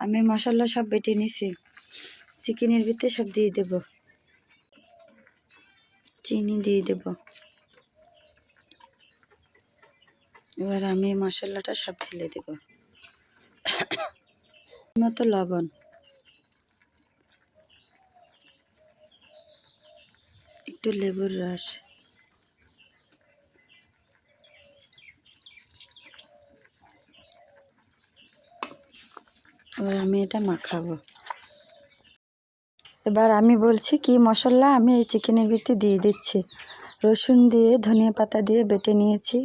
আমি মশলা সব বেটে নিছি। চিকেনের ভিতরে সব দিয়ে দেব। চিনি দিয়ে দেব। এবার আমি মশলাটা সব ঢেলে দেব। মতো লবণ। একটু লেবুর রস। এবার আমি এটা মাখাবো। এবার আমি বলছি কি, মশলা আমি এই চিকেনের ভিত্তি দিয়ে দিচ্ছি। রসুন দিয়ে ধনিয়া পাতা দিয়ে বেটে নিয়েছি,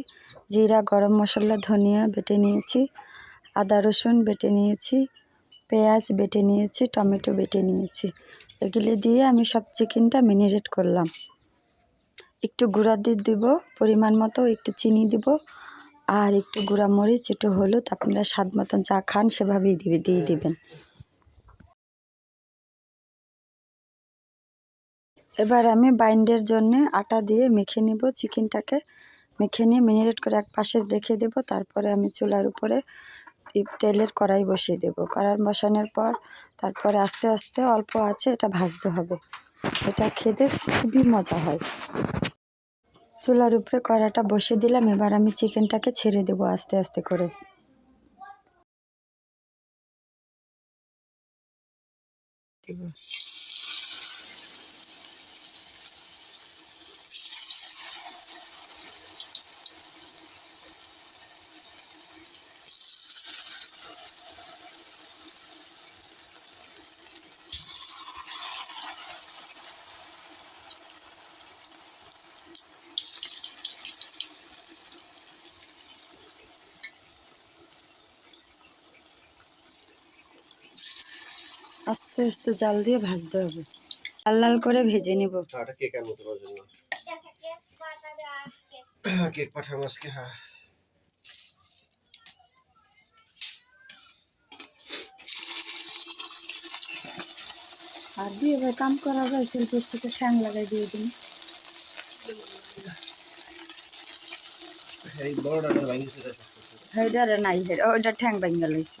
জিরা, গরম মশলা, ধনিয়া বেটে নিয়েছি, আদা রসুন বেটে নিয়েছি, পেঁয়াজ বেটে নিয়েছি, টমেটো বেটে নিয়েছি। এগুলি দিয়ে আমি সব চিকেনটা ম্যারিনেট করলাম। একটু গুঁড়া দিয়ে দিব, পরিমাণ মতো একটু চিনি দিব আর একটু গুঁড়া মরিচ একটু হলুদ, আপনারা স্বাদ মতন যা খান সেভাবেই দিবে, দিয়ে দিবেন। এবার আমি বাইন্ডের জন্য আটা দিয়ে মেখে নিব, চিকেনটাকে মেখে নিয়ে মিনিরেট করে এক পাশে রেখে দেব। তারপরে আমি চুলার উপরে তেলের কড়াই বসিয়ে দেব। কড়াই বসানোর পর তারপরে আস্তে আস্তে অল্প আছে, এটা ভাজতে হবে। এটা খেতে খুবই মজা হয়। চুলার উপরে কড়াটা বসিয়ে দিলাম এবার আমি চিকেনটাকে ছেড়ে দেব আস্তে আস্তে করে। আস্তে আস্তে জাল দিয়ে ভাজতে হবে। লাল লাল করে ভেজে নেব। কেক আনব তোমার জন্য? কেক পাঠাবো আজকে হ্যাঁ। আর দিয়ে এবার কাম করা যায় শিল্পের থেকে শ্যাং লাগাই দিয়ে দিন। হেডারে নাই হেড ওইটা ঠ্যাং ভাঙ্গা লইছে।